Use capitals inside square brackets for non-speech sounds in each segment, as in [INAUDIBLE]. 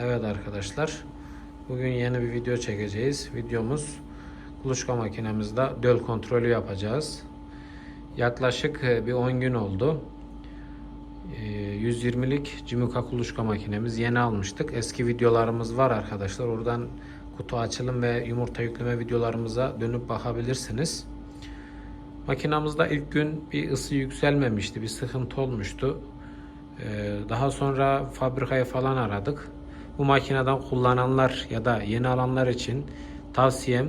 Evet arkadaşlar. Bugün yeni bir video çekeceğiz. Videomuz kuluçka makinemizde döl kontrolü yapacağız. Yaklaşık e, bir 10 gün oldu. E, 120'lik Cimuka kuluçka makinemiz yeni almıştık. Eski videolarımız var arkadaşlar. Oradan kutu açılım ve yumurta yükleme videolarımıza dönüp bakabilirsiniz. Makinamızda ilk gün bir ısı yükselmemişti. Bir sıkıntı olmuştu. Ee, Daha sonra fabrikayı falan aradık. Bu makineden kullananlar ya da yeni alanlar için tavsiyem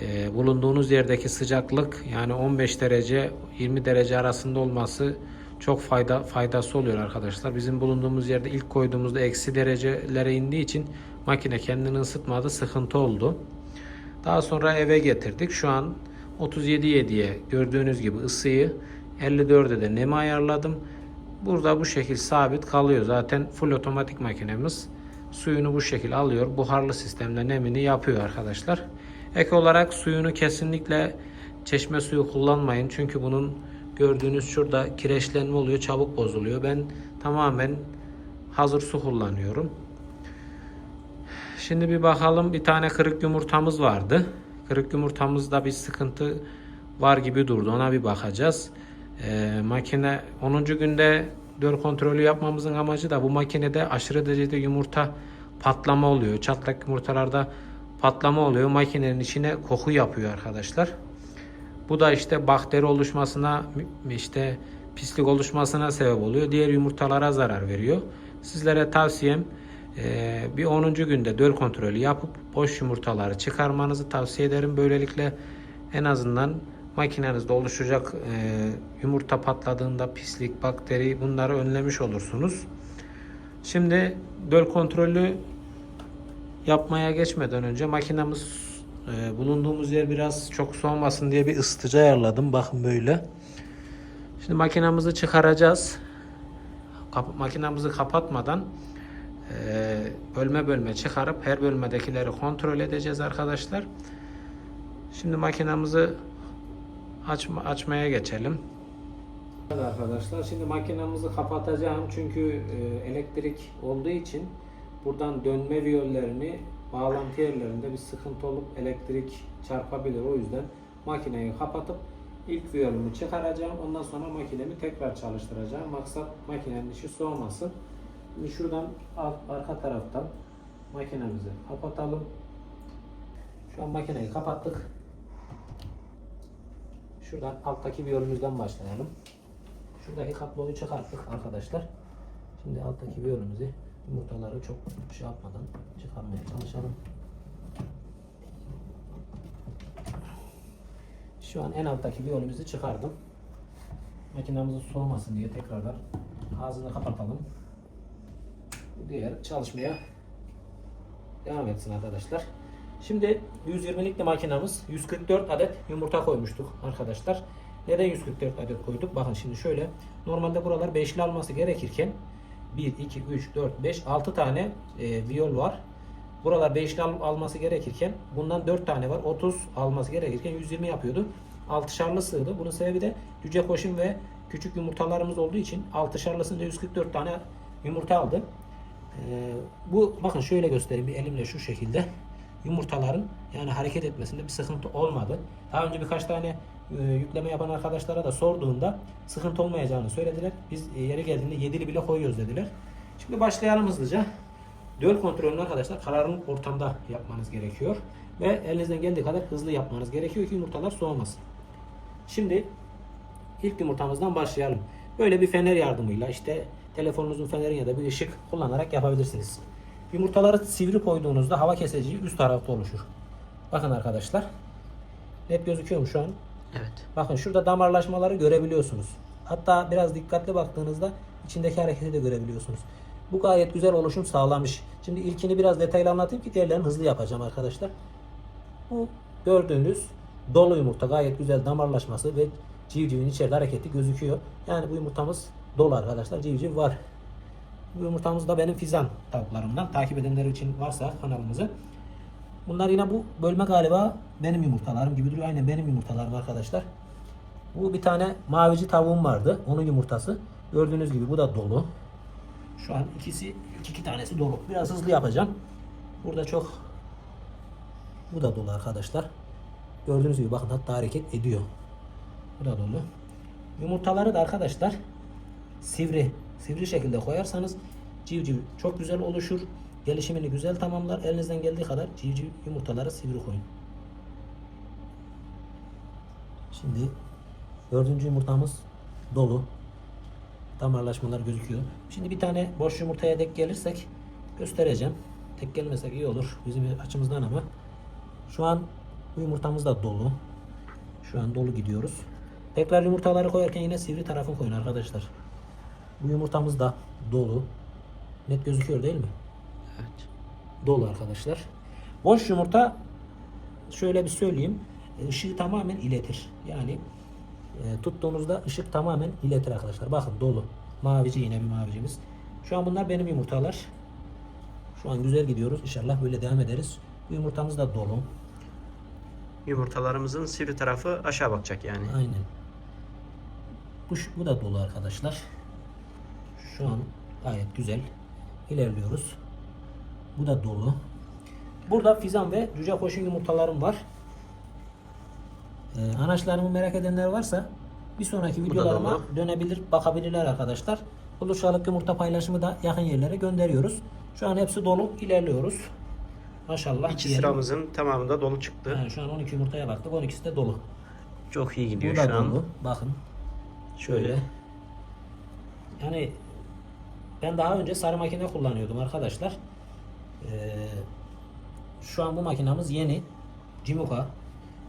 e, bulunduğunuz yerdeki sıcaklık yani 15 derece 20 derece arasında olması çok fayda faydası oluyor arkadaşlar. Bizim bulunduğumuz yerde ilk koyduğumuzda eksi derecelere indiği için makine kendini ısıtmadı, sıkıntı oldu. Daha sonra eve getirdik. Şu an 37.7'ye gördüğünüz gibi ısıyı 54'e de nemi ayarladım. Burada bu şekil sabit kalıyor. Zaten full otomatik makinemiz suyunu bu şekil alıyor. Buharlı sistemle nemini yapıyor arkadaşlar. Ek olarak suyunu kesinlikle çeşme suyu kullanmayın. Çünkü bunun gördüğünüz şurada kireçlenme oluyor. Çabuk bozuluyor. Ben tamamen hazır su kullanıyorum. Şimdi bir bakalım bir tane kırık yumurtamız vardı. Kırık yumurtamızda bir sıkıntı var gibi durdu. Ona bir bakacağız. Ee, makine 10. günde döl kontrolü yapmamızın amacı da bu makinede aşırı derecede yumurta patlama oluyor. Çatlak yumurtalarda patlama oluyor. Makinenin içine koku yapıyor arkadaşlar. Bu da işte bakteri oluşmasına işte pislik oluşmasına sebep oluyor. Diğer yumurtalara zarar veriyor. Sizlere tavsiyem ee, bir 10. günde döl kontrolü yapıp boş yumurtaları çıkarmanızı tavsiye ederim. Böylelikle en azından makinenizde oluşacak e, yumurta patladığında pislik, bakteri bunları önlemiş olursunuz. Şimdi döl kontrolü yapmaya geçmeden önce makinemiz e, bulunduğumuz yer biraz çok soğumasın diye bir ısıtıcı ayarladım. Bakın böyle. Şimdi makinemizi çıkaracağız. Kap makinemizi kapatmadan e, bölme bölme çıkarıp her bölmedekileri kontrol edeceğiz arkadaşlar. Şimdi makinemizi açma, açmaya geçelim. Evet arkadaşlar şimdi makinemizi kapatacağım çünkü e, elektrik olduğu için buradan dönme viyollerini bağlantı yerlerinde bir sıkıntı olup elektrik çarpabilir. O yüzden makineyi kapatıp ilk viyolumu çıkaracağım. Ondan sonra makinemi tekrar çalıştıracağım. Maksat makinenin işi soğumasın. Şimdi şuradan alt, arka taraftan makinemizi kapatalım. Şu an makineyi kapattık. Şuradan alttaki bir yolumuzdan başlayalım. Şuradaki kabloyu çıkarttık arkadaşlar. Şimdi alttaki bir yolumuzu yumurtaları çok şey yapmadan çıkarmaya çalışalım. Şu an en alttaki bir yolumuzu çıkardım. Makinamızın soğumasın diye tekrardan ağzını kapatalım. Diğer çalışmaya devam etsin arkadaşlar. Şimdi 120'lik de makinamız 144 adet yumurta koymuştuk arkadaşlar. Neden 144 adet koyduk? Bakın şimdi şöyle. Normalde buralar beşli alması gerekirken 1, 2, 3, 4, 5, 6 tane e, viyol var. Buralar beşli al, alması gerekirken bundan 4 tane var. 30 alması gerekirken 120 yapıyordu. Altışarlı sığdı. Bunun sebebi de cüce koşun ve küçük yumurtalarımız olduğu için altışarlısında 144 tane yumurta aldı. Ee, bu bakın şöyle göstereyim bir elimle şu şekilde yumurtaların yani hareket etmesinde bir sıkıntı olmadı. Daha önce birkaç tane e, yükleme yapan arkadaşlara da sorduğunda sıkıntı olmayacağını söylediler. Biz e, yeri geldiğinde yedili bile koyuyoruz dediler. Şimdi başlayalım hızlıca. Döl kontrolünü arkadaşlar karanlık ortamda yapmanız gerekiyor. Ve elinizden geldiği kadar hızlı yapmanız gerekiyor ki yumurtalar soğumasın. Şimdi ilk yumurtamızdan başlayalım. Böyle bir fener yardımıyla işte telefonunuzun feneri ya da bir ışık kullanarak yapabilirsiniz. Yumurtaları sivri koyduğunuzda hava kesici üst tarafta oluşur. Bakın arkadaşlar. Net gözüküyor mu şu an? Evet. Bakın şurada damarlaşmaları görebiliyorsunuz. Hatta biraz dikkatli baktığınızda içindeki hareketi de görebiliyorsunuz. Bu gayet güzel oluşum sağlamış. Şimdi ilkini biraz detaylı anlatayım ki diğerlerini hızlı yapacağım arkadaşlar. Bu gördüğünüz dolu yumurta gayet güzel damarlaşması ve civcivin içeride hareketi gözüküyor. Yani bu yumurtamız dolu arkadaşlar. Civciv var. Yumurtamız da benim fizan tavuklarımdan. Takip edenler için varsa kanalımızı. Bunlar yine bu bölme galiba benim yumurtalarım gibi duruyor. Aynen benim yumurtalarım arkadaşlar. Bu bir tane mavici tavuğum vardı. Onun yumurtası. Gördüğünüz gibi bu da dolu. Şu an ikisi iki, iki tanesi dolu. Biraz hızlı yapacağım. Burada çok bu da dolu arkadaşlar. Gördüğünüz gibi bakın hatta hareket ediyor. Bu da dolu. Yumurtaları da arkadaşlar sivri sivri şekilde koyarsanız civciv çok güzel oluşur. Gelişimini güzel tamamlar. Elinizden geldiği kadar civciv yumurtaları sivri koyun. Şimdi dördüncü yumurtamız dolu. Damarlaşmalar gözüküyor. Şimdi bir tane boş yumurtaya tek gelirsek göstereceğim. Tek gelmesek iyi olur bizim açımızdan ama. Şu an bu yumurtamız da dolu. Şu an dolu gidiyoruz. Tekrar yumurtaları koyarken yine sivri tarafını koyun arkadaşlar. Bu yumurtamız da dolu. Net gözüküyor değil mi? Evet. Dolu arkadaşlar. Boş yumurta şöyle bir söyleyeyim. e, ışığı tamamen iletir. Yani e, tuttuğunuzda ışık tamamen iletir arkadaşlar. Bakın dolu. Mavici yine bir mavicimiz. Şu an bunlar benim yumurtalar. Şu an güzel gidiyoruz. İnşallah böyle devam ederiz. Bu yumurtamız da dolu. Yumurtalarımızın sivri tarafı aşağı bakacak yani. Aynen. Bu, bu da dolu arkadaşlar. Şu an gayet güzel. İlerliyoruz. Bu da dolu. Burada fizan ve cüce koşun yumurtalarım var. Ee, anaçlarımı merak edenler varsa bir sonraki videolarıma dönebilir, bakabilirler arkadaşlar. Buluşalık yumurta paylaşımı da yakın yerlere gönderiyoruz. Şu an hepsi dolu. ilerliyoruz. Maşallah. İki diyelim. sıramızın tamamında dolu çıktı. Yani şu an 12 yumurtaya baktık. 12'si de dolu. Çok iyi gidiyor Bu da şu an. dolu. Bakın. Şöyle. Yani ben daha önce sarı makine kullanıyordum arkadaşlar. Ee, şu an bu makinamız yeni. Cimuka.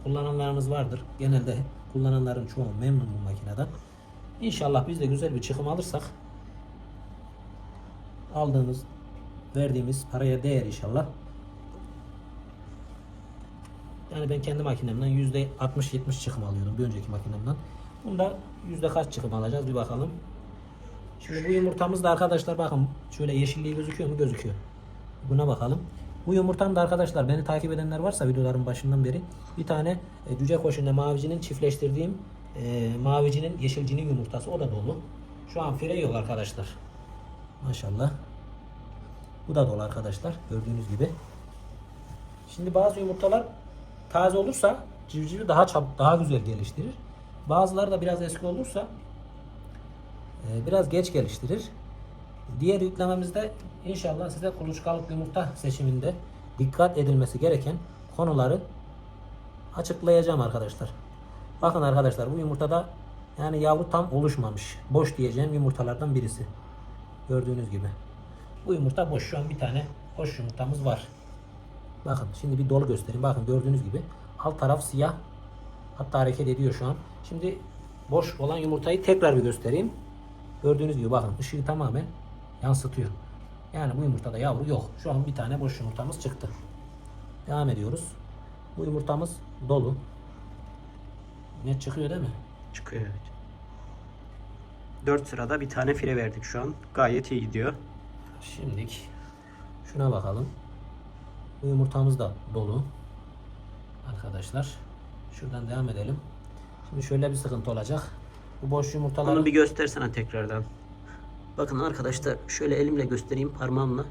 Kullananlarımız vardır. Genelde kullananların çoğu memnun bu makineden. İnşallah biz de güzel bir çıkım alırsak aldığımız verdiğimiz paraya değer inşallah. Yani ben kendi makinemden yüzde 60-70 çıkım alıyordum bir önceki makinemden. Bunda yüzde kaç çıkım alacağız bir bakalım. Şimdi bu yumurtamız da arkadaşlar bakın şöyle yeşilliği gözüküyor mu? Gözüküyor. Buna bakalım. Bu yumurtam da arkadaşlar beni takip edenler varsa videoların başından beri bir tane e, cüce koşunda mavicinin çiftleştirdiğim e, mavicinin yeşilcinin yumurtası o da dolu. Şu an fire yok arkadaşlar. Maşallah. Bu da dolu arkadaşlar gördüğünüz gibi. Şimdi bazı yumurtalar taze olursa civcivi daha çabuk, daha güzel geliştirir. Bazıları da biraz eski olursa biraz geç geliştirir. Diğer yüklememizde inşallah size kuluçkalık yumurta seçiminde dikkat edilmesi gereken konuları açıklayacağım arkadaşlar. Bakın arkadaşlar bu yumurtada yani yavru tam oluşmamış. Boş diyeceğim yumurtalardan birisi. Gördüğünüz gibi. Bu yumurta boş. Şu an bir tane boş yumurtamız var. Bakın şimdi bir dolu göstereyim. Bakın gördüğünüz gibi alt taraf siyah. Hatta hareket ediyor şu an. Şimdi boş olan yumurtayı tekrar bir göstereyim. Gördüğünüz gibi bakın ışığı tamamen yansıtıyor. Yani bu yumurtada yavru yok. Şu an bir tane boş yumurtamız çıktı. Devam ediyoruz. Bu yumurtamız dolu. Net çıkıyor değil mi? Çıkıyor evet. 4 sırada bir tane file verdik şu an. Gayet iyi gidiyor. Şimdilik şuna bakalım. Bu yumurtamız da dolu. Arkadaşlar. Şuradan devam edelim. Şimdi şöyle bir sıkıntı olacak. Bu boş yumurtaları Onu bir göstersene tekrardan. Bakın arkadaşlar şöyle elimle göstereyim parmağımla.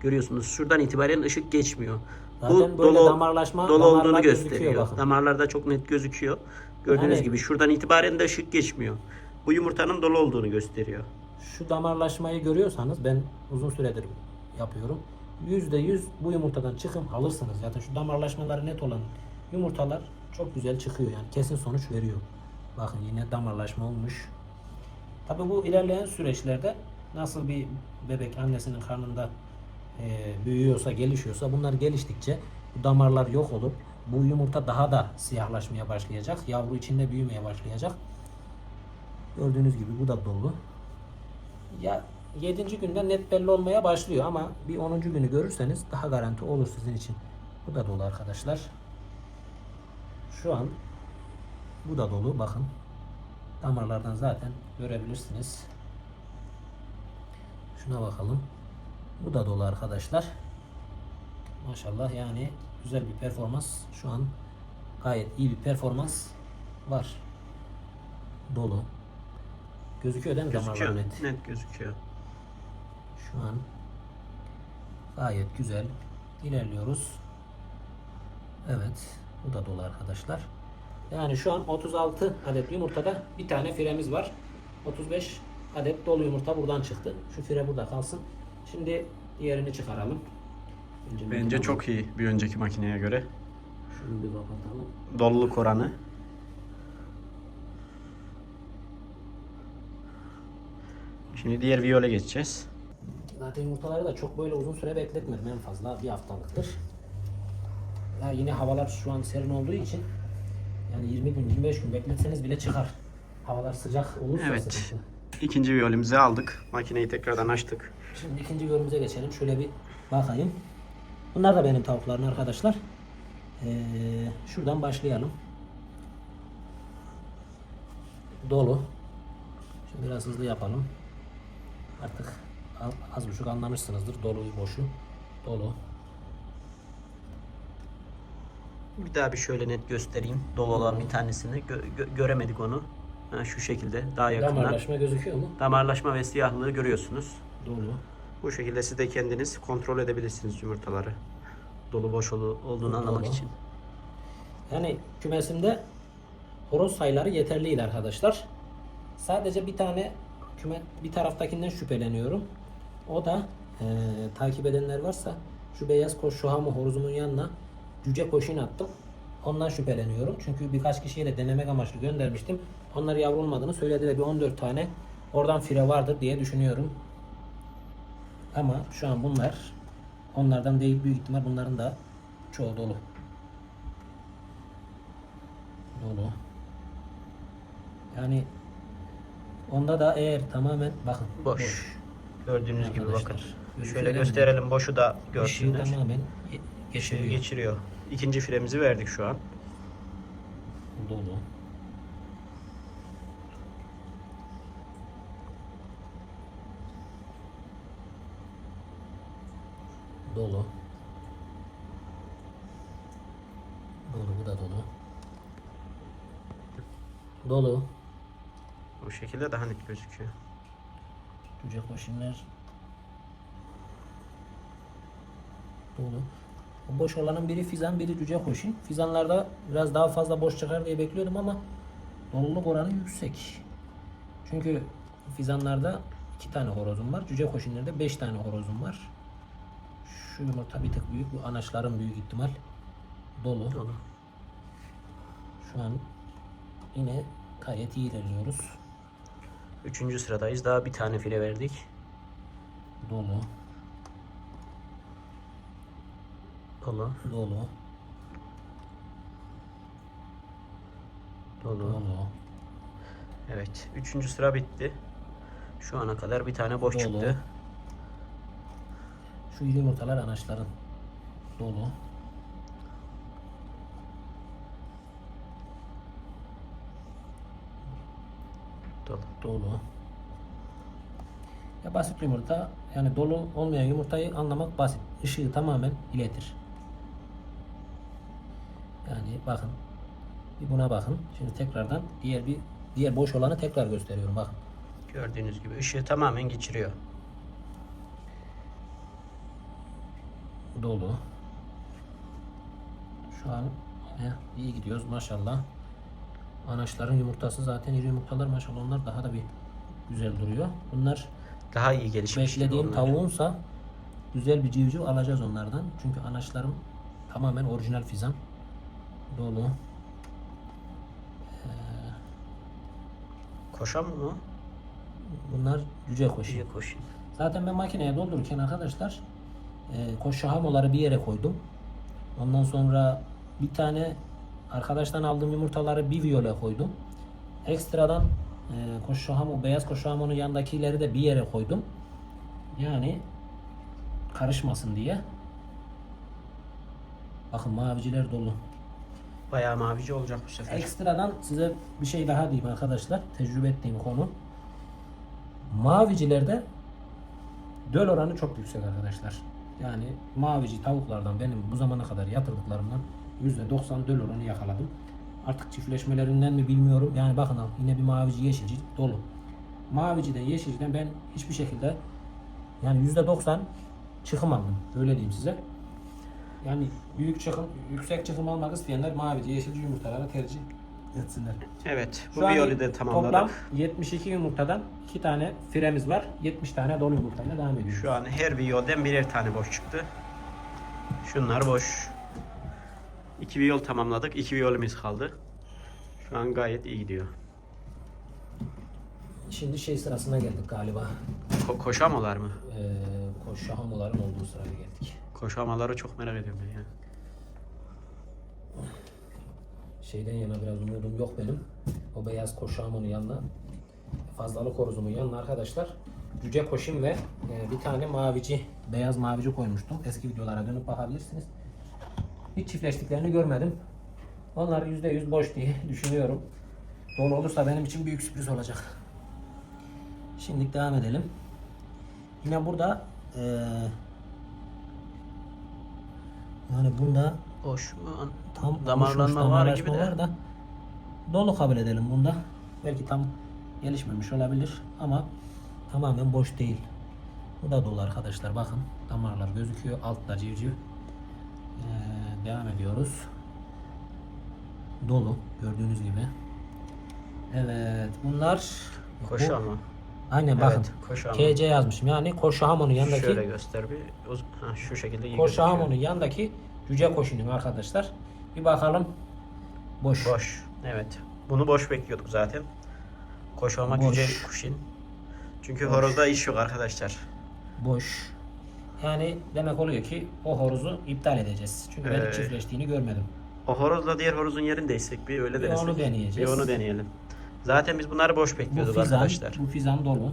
Görüyorsunuz şuradan itibaren ışık geçmiyor. Zaten böyle damarlaşma- dolu olduğunu gösteriyor. bakın. Damarlarda çok net gözüküyor. Gördüğünüz Yani- gibi şuradan itibaren de ışık geçmiyor. Bu yumurtanın dolu olduğunu gösteriyor. şu damarlaşmayı görüyorsanız ben uzun süredir yapıyorum. %100 bu yumurtadan çıkım alırsınız. Zaten şu damarlaşmaları net olan yumurtalar çok güzel çıkıyor yani kesin sonuç veriyor. Bakın yine damarlaşma olmuş. Tabi bu ilerleyen süreçlerde nasıl bir bebek annesinin karnında e, büyüyorsa, gelişiyorsa bunlar geliştikçe bu damarlar yok olup bu yumurta daha da siyahlaşmaya başlayacak. Yavru içinde büyümeye başlayacak. Gördüğünüz gibi bu da dolu. Ya 7. günden net belli olmaya başlıyor ama bir 10. günü görürseniz daha garanti olur sizin için. Bu da dolu arkadaşlar. Şu an bu da dolu bakın. Damarlardan zaten görebilirsiniz. Şuna bakalım. Bu da dolu arkadaşlar. Maşallah yani güzel bir performans. Şu an gayet iyi bir performans var. Dolu. Gözüküyor değil mi damarlar Gözüküyor. net? Net gözüküyor. Şu an gayet güzel ilerliyoruz. Evet. Bu da dolu arkadaşlar. Yani şu an 36 adet yumurtada bir tane firemiz var. 35 adet dolu yumurta buradan çıktı. Şu fire burada kalsın. Şimdi diğerini çıkaralım. Önce Bence çok iyi bir önceki makineye göre. Şunu bir kapatalım. Doluluk oranı. Şimdi diğer viyole geçeceğiz. Zaten yumurtaları da çok böyle uzun süre bekletmedim en fazla bir haftalıktır. Ya yine havalar şu an serin olduğu için yani 20 gün 25 gün bekletseniz bile çıkar. Havalar sıcak olursa Evet. sıkıntı. İkinci viyolimizi aldık. Makineyi tekrardan açtık. Şimdi ikinci yorumumuza geçelim. Şöyle bir bakayım. Bunlar da benim tavuklarım arkadaşlar. Ee, şuradan başlayalım. Dolu. Şimdi biraz hızlı yapalım. Artık a- az buçuk anlamışsınızdır. Doluyu boşu. Dolu. Bir daha bir şöyle net göstereyim. Dolu olan bir tanesini Gö- gö- göremedik onu. Ha, şu şekilde daha yakından. Damarlaşma gözüküyor mu? Damarlaşma ve siyahlığı görüyorsunuz. Dolu. Bu şekilde siz de kendiniz kontrol edebilirsiniz yumurtaları. Dolu boş olu- olduğunu anlamak için. Yani kümesimde horoz sayıları yeterliydi arkadaşlar. Sadece bir tane küme bir taraftakinden şüpheleniyorum. O da eee, takip edenler varsa şu beyaz koş şuhamı horozumun yanına cüce koşun attım. Ondan şüpheleniyorum. Çünkü birkaç kişiye de denemek amaçlı göndermiştim. Onlar yavru olmadığını söylediler. Bir 14 tane oradan fire vardır diye düşünüyorum. Ama şu an bunlar onlardan değil büyük ihtimal bunların da çoğu dolu. Dolu. Yani onda da eğer tamamen bakın Boş. Gördüğünüz gibi bakın. Arkadaşlar, Şöyle gösterelim. Boşu da Işığı görsünler. tamamen Işığı geçiriyor. geçiriyor. İkinci firemizi verdik şu an. Dolu. Dolu. Dolu bu da dolu. Dolu. Bu şekilde daha net gözüküyor. Cüce koşinler. Dolu. Boş olanın biri fizan biri cüce koşin. Fizanlarda biraz daha fazla boş çıkar diye bekliyordum ama doluluk oranı yüksek. Çünkü fizanlarda iki tane horozum var. Cüce koşinlerde beş tane horozum var. Şu yumurta bir tık büyük. Bu anaçların büyük ihtimal. Dolu. Dolu. Şu an yine gayet iyi ilerliyoruz. Üçüncü sıradayız. Daha bir tane file verdik. Dolu. Dolu. Dolu. Dolu. Dolu. Evet. Üçüncü sıra bitti. Şu ana kadar bir tane boş Dolu. çıktı. Şu yumurtalar anaçların. Dolu. Dolu. Dolu. Ya basit yumurta yani dolu olmayan yumurtayı anlamak basit. Işığı tamamen iletir. Yani bakın. Bir buna bakın. Şimdi tekrardan diğer bir diğer boş olanı tekrar gösteriyorum. Bakın. Gördüğünüz gibi ışığı tamamen geçiriyor. Dolu. Şu an yine iyi gidiyoruz maşallah. Anaçların yumurtası zaten iri yumurtalar maşallah onlar daha da bir güzel duruyor. Bunlar Daha iyi gelişmiş. beklediğim tavuğunsa güzel bir civciv alacağız onlardan. Çünkü anaçlarım tamamen orijinal fizan. Dolu. Koşan mı? Bunlar cüce koşu. İyi koşuyor. Zaten ben makineye doldururken arkadaşlar e, koşu hamoları bir yere koydum. Ondan sonra bir tane arkadaştan aldığım yumurtaları bir viyole koydum. Ekstradan e, koşu hamo, beyaz koşu hamonun yanındakileri de bir yere koydum. Yani karışmasın diye. Bakın maviciler dolu. Bayağı mavici olacak bu sefer. Ekstradan size bir şey daha diyeyim arkadaşlar. Tecrübe ettiğim konu. Mavicilerde döl oranı çok yüksek arkadaşlar. Yani mavici tavuklardan benim bu zamana kadar yatırdıklarımdan %90 döl oranı yakaladım. Artık çiftleşmelerinden mi bilmiyorum. Yani bakın al yine bir mavici yeşilci dolu. Maviciden yeşilciden ben hiçbir şekilde Yani %90 çıkım aldım. Öyle diyeyim size. Yani büyük çıkım, yüksek çıkım almak isteyenler mavi, yeşil yumurtaları tercih etsinler. Evet. Bu Şu an viyoli de Toplam tamamladık. 72 yumurtadan 2 tane firemiz var. 70 tane dolu yumurtayla devam ediyoruz. Şu an her viyolden birer tane boş çıktı. Şunlar boş. İki viyol tamamladık. İki viyolimiz kaldı. Şu an gayet iyi gidiyor. Şimdi şey sırasına geldik galiba. Ko- koşamolar mı? Ee, koşahamoların olduğu sıraya geldik. Koşamaları çok merak ediyorum ben ya. Şeyden yana biraz umudum yok benim. O beyaz koşahamonun yanına fazlalık horozumun yanına arkadaşlar cüce koşim ve e, bir tane mavici, beyaz mavici koymuştum. Eski videolara dönüp bakabilirsiniz. Hiç çiftleştiklerini görmedim. Onlar %100 boş diye [LAUGHS] düşünüyorum. Dolu olursa benim için büyük sürpriz olacak. Şimdi devam edelim. Yine burada e, yani bunda Boş tam Damarlanma oluşmuş var gibi de. var da dolu kabul edelim bunda. Belki tam gelişmemiş olabilir ama tamamen boş değil. Bu da dolu arkadaşlar. Bakın damarlar gözüküyor. Altta civciv. Ee, devam ediyoruz. Dolu gördüğünüz gibi. Evet bunlar bu- Koşama. aynen Evet, bakın. koşama. KC yazmışım. Yani koşahamonun yanındaki Şöyle göster bir. Ha, şu şekilde iyi koşahamonun gözüküyor. yanındaki cüce koşunun arkadaşlar. Bir bakalım. Boş. Boş. Evet. Bunu boş bekliyorduk zaten. Koşama Boş. cüce kuşin. Çünkü horozda iş yok arkadaşlar. boş. Yani demek oluyor ki o horozu iptal edeceğiz. Çünkü ben Ee, hiç çiftleştiğini görmedim. O horozla diğer horozun yerini değişsek bir öyle Bir denesek. onu deneyeceğiz. Bir onu deneyelim. Zaten biz bunları boş Bu bekliyorduk fizan, arkadaşlar. bu fizan dolu.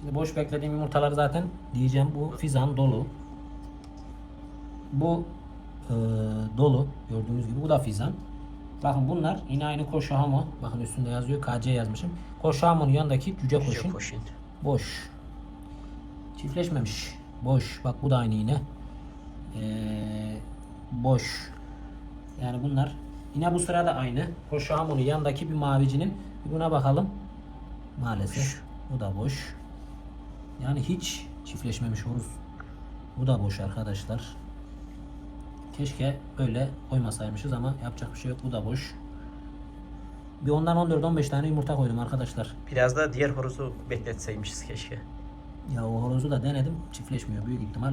Şimdi boş beklediğim yumurtalar zaten diyeceğim bu fizan dolu. Bu e, dolu gördüğünüz gibi bu da fizan. Bakın bunlar yine aynı koşahamo. Bakın üstünde yazıyor KC yazmışım. Koşahamonun yanındaki cüce koşun. koşin. Boş. Çiftleşmemiş. Boş. Bak bu da aynı yine. Ee, boş. Yani bunlar yine bu sırada aynı. Koşahamonun yanındaki bir mavicinin bir buna bakalım. Maalesef. Bu da boş. Yani hiç çiftleşmemiş horuz. Bu da boş arkadaşlar. Keşke böyle koymasaymışız ama yapacak bir şey yok. Bu da boş. Bir ondan 14-15 tane yumurta koydum arkadaşlar. Biraz da diğer horozu bekletseymişiz keşke. Ya o horozu da denedim. Çiftleşmiyor büyük ihtimal.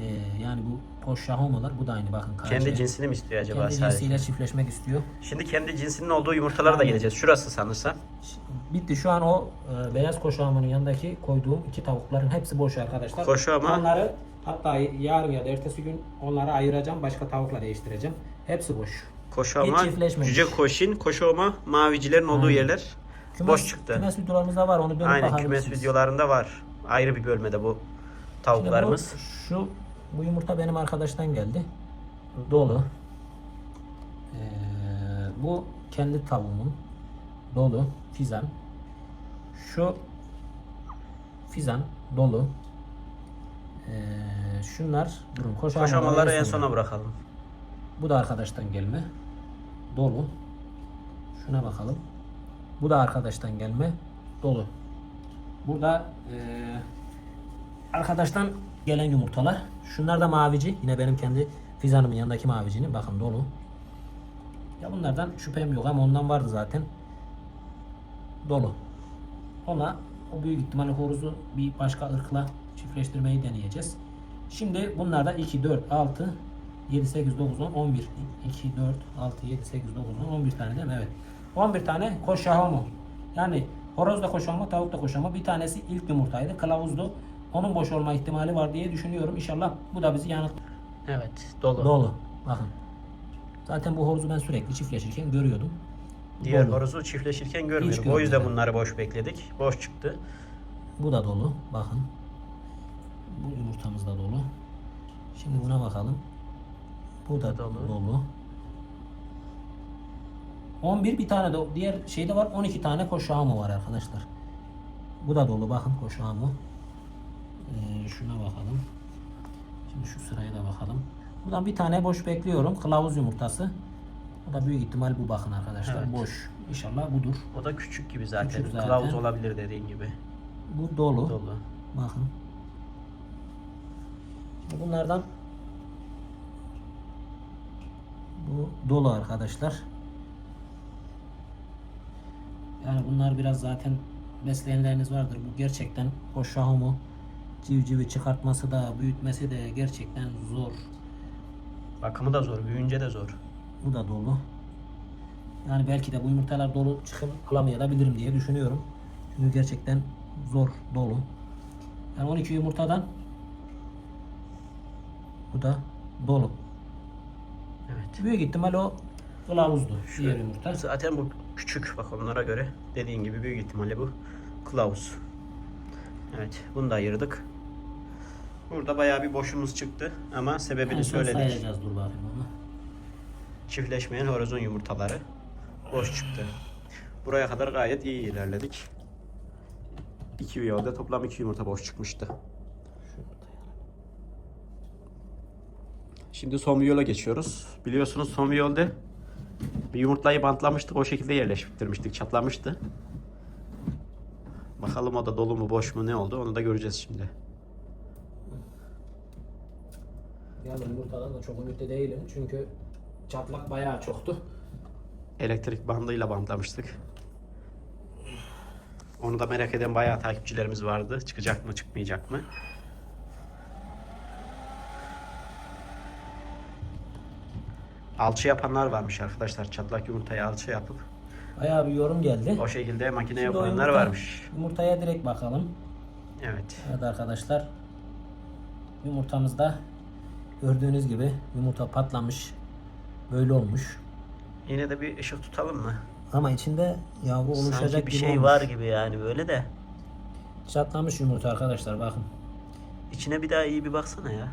Ee, yani bu poşşahomolar bu da aynı bakın. karşıya. Kendi cinsini mi istiyor acaba Kendi sadece? cinsiyle çiftleşmek istiyor. Şimdi kendi cinsinin olduğu yumurtalara da geleceğiz. Şurası sanırsam. Bitti şu an o e, beyaz koşahomonun yanındaki koyduğum iki tavukların hepsi boş arkadaşlar. Koşahamo- Onları hatta yarın ya da ertesi gün onları ayıracağım. Başka tavukla değiştireceğim. Hepsi boş. Koşama, Hiç çiftleşmemiş. cüce koşin, koşoma, mavicilerin olduğu Aynen. yerler Kümes- boş çıktı. Kümes videolarımızda var onu dönüp Aynen kümes bakabilirsiniz. videolarında var. Ayrı bir bölmede bu Şimdi tavuklarımız. Bu, şu bu yumurta benim arkadaştan geldi. Dolu. Ee, bu kendi tavuğumun. Dolu. Fizan. Şu fizan dolu. Ee, şunlar durun koşamaları Koşamaları en sona bırakalım. Bu da arkadaştan gelme. Dolu. Şuna bakalım. Bu da arkadaştan gelme. Dolu. Burada eee, arkadaştan gelen yumurtalar. Şunlar da mavici. Yine benim kendi fizanımın yanındaki mavicinin. Bakın dolu. Ya bunlardan şüphem yok ama ondan vardı zaten. Dolu. Ona o büyük ihtimalle horozu bir başka ırkla çiftleştirmeyi deneyeceğiz. Şimdi bunlarda 2, 4, 6, 7, 8, 9, 10, 11. 2, 4, 6, 7, 8, 9, 10, 11 tane değil mi? Evet. 11 tane koşahamo. Yani horoz da koşahamo, tavuk da koşahamo. Bir tanesi ilk yumurtaydı. Kılavuzdu. Onun boş olma ihtimali var diye düşünüyorum. İnşallah bu da bizi yanıt Evet, dolu. Dolu. Bakın. Zaten bu horozu ben sürekli çiftleşirken görüyordum. Diğer Dolu. horozu çiftleşirken görmüyorum. O yüzden bunları boş bekledik. Boş çıktı. Bu da dolu. Bakın. Bu yumurtamız da dolu. Şimdi buna bakalım. Bu da Dolu. dolu. 11 bir tane de diğer şeyde var 12 tane koşağımı var arkadaşlar. Bu da dolu bakın koşağımı. Ee, şuna bakalım. Şimdi şu sıraya da bakalım. Buradan bir tane boş bekliyorum. Kılavuz yumurtası. Bu da büyük ihtimal bu bakın arkadaşlar. Evet. Boş. İnşallah budur. O da küçük gibi zaten. Küçük zaten. Kılavuz olabilir dediğin gibi. Bu dolu. Dolu. Bakın. Bunlardan bu dolu arkadaşlar. Yani bunlar biraz zaten besleyenleriniz vardır. Bu gerçekten o şahumu civcivi çıkartması da büyütmesi de gerçekten zor. Bakımı da zor, büyüyünce de zor. Bu da dolu. Yani belki de bu yumurtalar dolu çıkım alamayabilirim diye düşünüyorum. Çünkü gerçekten zor dolu. Yani 12 yumurtadan bu da dolu. Evet. Büyük ihtimal o kılavuzdu. Diğer yumurta. Zaten bu küçük bak onlara göre. Dediğin gibi büyük ihtimalle bu kılavuz. Evet bunu da ayırdık. Burada bayağı bir boşumuz çıktı ama En sebebini son söyledik. sayacağız dur bakayım onu. Çiftleşmeyen horozun yumurtaları boş çıktı. Buraya kadar gayet iyi ilerledik. İki viyolda toplam iki yumurta boş çıkmıştı. Şimdi son viyola geçiyoruz. Biliyorsunuz son viyolda bir yumurtlayı bantlamıştık. O şekilde yerleştirmiştik. Çatlamıştı. Bakalım o da dolu mu boş mu ne oldu onu da göreceğiz şimdi. Yani yumurtadan da çok ümitli değilim. Çünkü çatlak bayağı çoktu. elektrik bandıyla bantlamıştık. Onu da merak eden bayağı takipçilerimiz vardı. Çıkacak mı, çıkmayacak mı? Alçı yapanlar varmış arkadaşlar. Çatlak yumurtayı alçı yapıp Bayağı bir yorum geldi. o şekilde makineye Şimdi o koyanlar yumurta- varmış. Yumurtaya direkt bakalım. Evet. Evet arkadaşlar. Yumurtamızda gördüğünüz gibi yumurta patlamış. Böyle olmuş. Yine de bir ışık tutalım mı? Ama içinde yavru oluşacak Sanki bir gibi şey olmuş. var gibi yani böyle de. Çatlamış yumurta arkadaşlar bakın. İçine bir daha iyi bir baksana ya.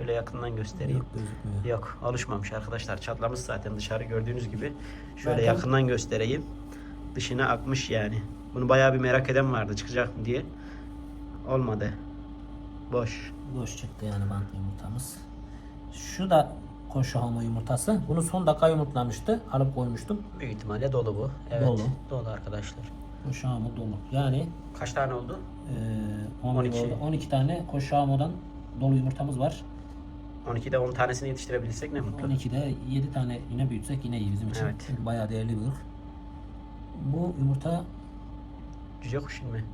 Şöyle yakından göstereyim. Yok gözükmüyor. Yok alışmamış arkadaşlar. Çatlamış zaten dışarı gördüğünüz gibi. Şöyle Zaten- yakından göstereyim. Dışına akmış yani. Bunu bayağı bir merak eden vardı çıkacak mı diye. Olmadı. Boş. Boş çıktı yani bant yumurtamız. Şu da koşu halma yumurtası. Bunu son dakika yumurtlamıştı. Alıp koymuştum. Büyük ihtimalle dolu bu. Evet. Dolu. Dolu arkadaşlar. Koşu halma dolu. Yani Kaç tane oldu? e, 12. 12. 12 tane koşu halmadan dolu yumurtamız var. 12'de 10 tanesini yetiştirebilirsek ne mutlu. 12'de 7 tane yine büyütsek yine iyi bizim için. Evet. Çünkü bayağı değerli bir ırk. Bu yumurta Cüce kuş mi?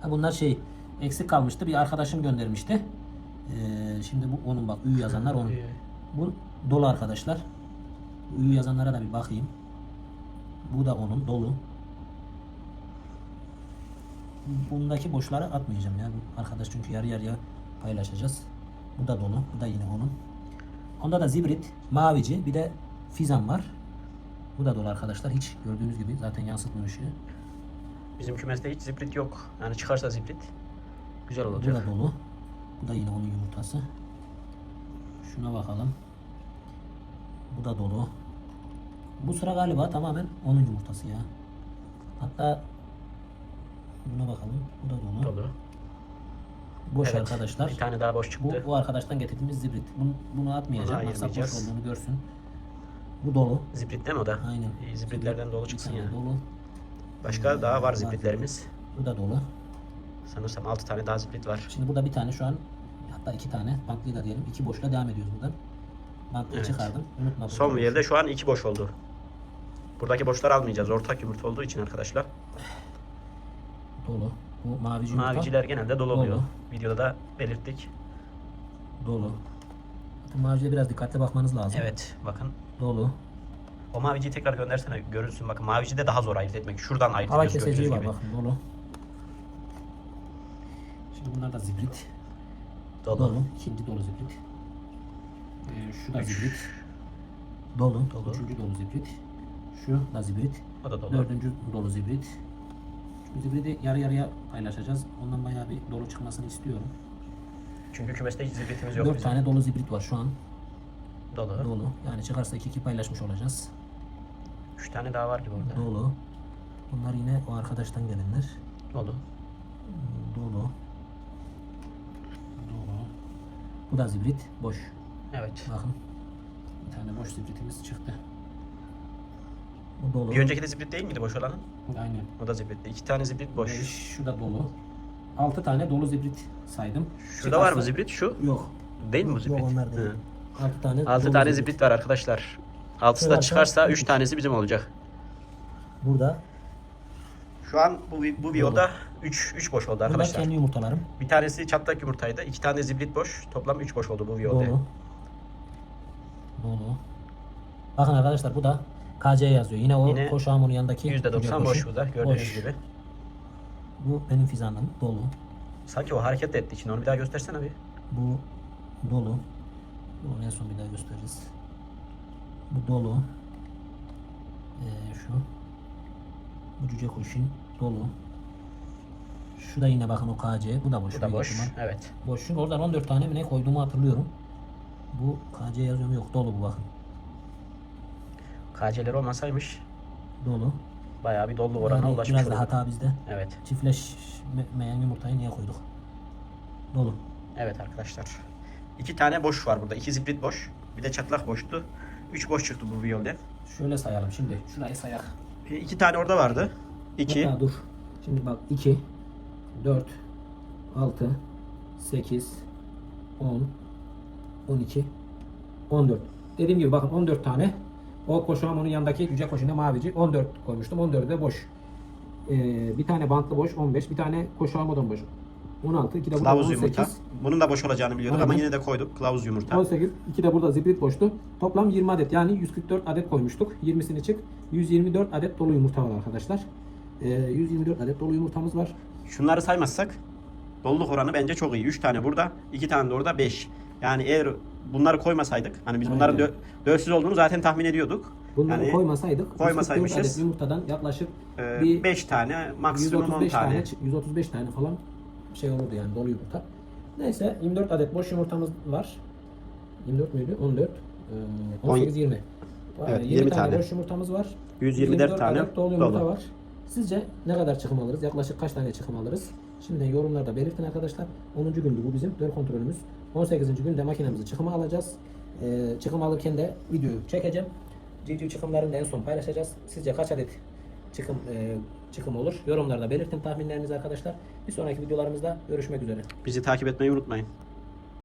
ha bunlar şey eksik kalmıştı. Bir arkadaşım göndermişti. Ee, şimdi bu onun bak ü yazanlar onun. Bu dolu arkadaşlar. Ü yazanlara da bir bakayım. Bu da onun dolu. Bundaki boşları atmayacağım ya. Arkadaş çünkü yarı yarıya paylaşacağız. Bu da dolu. Bu da yine onun. Onda da zibrit, mavici, bir de fizan var. Bu da dolu arkadaşlar. Hiç gördüğünüz gibi zaten yansıtmıyor ışığı. Bizim kümeste hiç zibrit yok. Yani çıkarsa zibrit güzel Bu olacak. da dolu. Bu da yine onun yumurtası. Şuna bakalım. Bu da dolu. Bu sıra galiba tamamen onun yumurtası ya. Hatta buna bakalım. Bu da dolu. Dolu. Boş Evet, arkadaşlar. Bir tane daha boş Bu, çıktı. bu arkadaştan getirdiğimiz zibrit. Bunu, bunu atmayacağım. Maksat boş olduğunu görsün. Bu dolu. Zibrit değil mi o da? Aynen. İyi, zibritlerden dolu çıksın yani. Dolu. Başka daha var zibritlerimiz. Bu da dolu. Sanırsam 6 tane daha zibrit var. Şimdi burada bir tane şu an hatta iki tane bantlıyla diyelim. iki boşla devam ediyoruz buradan. Bantlıyı Evet. çıkardım. Unutma. Son bir yerde şu an iki boş oldu. Buradaki boşları almayacağız. Ortak yumurta olduğu için arkadaşlar. Dolu. Bu mavici yumurta. Maviciler genelde dolu oluyor. Dolu. Videoda da belirttik. Dolu. Zaten maviciye biraz dikkatli bakmanız lazım. Evet bakın. Dolu. O maviciyi tekrar göndersene görürsün. Bakın mavici de daha zor ayırt etmek. Şuradan ayırt Hava ediyoruz gördüğünüz var gibi. bakın dolu. Şimdi bunlar da zibrit. Dolu. Dolu. İkinci dolu zibrit. Ee, şu da zibrit. Dolu. Dolu. Üçüncü dolu zibrit. Şu da zibrit. O da dolu. Dördüncü dolu zibrit. Şu zibriti yarı yarıya paylaşacağız. Ondan bayağı bir dolu çıkmasını istiyorum. Çünkü kümeste hiç zibritimiz yok Dört bizim. tane dolu zibrit var şu an. Dolu. Dolu. Yani çıkarsa iki iki paylaşmış olacağız. Üç tane daha var gibi orada. Dolu. Bunlar yine o arkadaştan gelenler. Dolu. Dolu. Dolu. Bu da zibrit. Boş. Evet. Bakın. Bir tane boş zibritimiz çıktı. Bu dolu. Bir önceki de zibrit değil miydi boş olanın? Aynen. O da zibritti. İki tane zibrit boş. Beş. Şu da dolu. 6 tane dolu zibrit saydım. Şurada var mı Çıkarsa- zibrit? Şu Yok. değil mi bu Yok, zibrit? onlar değil. Hı. 6 tane 6 dolu tane zibrit var arkadaşlar. 6'sı da Çıkarsa çıkarsa üç. 3 tanesi bizim olacak. Burada. Şu an bu bu viyoda 3 3 boş oldu Bunlar arkadaşlar. kendi yumurtalarım. Bir tanesi çatlak yumurtaydı. 2 tane zibrit boş. Toplam 3 boş oldu bu viyoda. Dolu. Dolu. Bakın arkadaşlar bu da KC yazıyor. Yine o Yine koş hamurun yanındaki %90 kucak boş koşu. bu da gördüğünüz Boş. gibi. Bu benim fizanım. Dolu. Sanki o hareket de etti için onu bir daha göstersene bir. Bu dolu. Bunu en son bir daha gösteririz. Bu dolu. Ee, şu. Bu cüce kuşun dolu. Şu da yine bakın o KC. Bu da boş. Bu da boş. ihtimal. Evet. Boş. Oradan 14 tane mi ne koyduğumu hatırlıyorum. Bu KC yazıyorum yok dolu bu bakın. KC'ler olmasaymış Dolu. bayağı bir dolu orana Yani ulaşmış biraz da olurdu. hata bizde. Evet. Çiftleşmeyen yumurtayı niye koyduk? Dolu. Evet arkadaşlar. İki tane boş var burada. İki zibrit boş. Bir de çatlak boştu. Üç boş çıktı bu viyolden. Şöyle sayalım şimdi. Şurayı sayak. E, İki tane orada vardı. İki. Hatta dur. Şimdi bak 2 4 6 8 10 12 14 Dediğim gibi bakın 14 tane o koşuğum onun yanındaki yüce koşunda mavici 14 koymuştum. 14'ü de boş. Ee, bir tane bantlı boş 15. Bir tane koşuğum odan boş. 16. 2 de burada Kılavuz 18. yumurta. Bunun da boş olacağını biliyorduk ama Aynen. yine de koyduk. Kılavuz yumurta. 18. 2 de burada zibrit boştu. Toplam 20 adet yani 144 adet koymuştuk. 20'sini çık. 124 adet dolu yumurta var arkadaşlar. Ee, 124 adet dolu yumurtamız var. Şunları saymazsak doluluk oranı bence çok iyi. Üç tane burada, iki tane de orada, beş. Yani eğer bunları koymasaydık, hani biz bunların dö- dövsüz olduğunu zaten tahmin ediyorduk. Bunları yani koymasaydık koymasaymışız. 144 adet yumurtadan yaklaşık e, bir beş tane, maksimum 10 135 tane. tane 135 tane falan şey olurdu yani dolu yumurta. Neyse 24 adet boş yumurtamız var. 24 müydü? 14 ee, 18 20. Vay, Evet, 20, 20 tane, boş yumurtamız var. 124 tane adet dolu yumurta dolu. var. Sizce ne kadar çıkım alırız? Yaklaşık kaç tane çıkım alırız? Şimdiden yorumlarda belirtin arkadaşlar. 10. gündü bu bizim döl kontrolümüz. 18. günde makinemizi çıkıma alacağız. Ee, çıkım alırken de videoyu çekeceğim. Civciv çıkımlarını da en son paylaşacağız. Sizce kaç adet çıkım e, çıkım olur? Yorumlarda belirtin tahminlerinizi arkadaşlar. Bir sonraki videolarımızda görüşmek üzere. Bizi takip etmeyi unutmayın.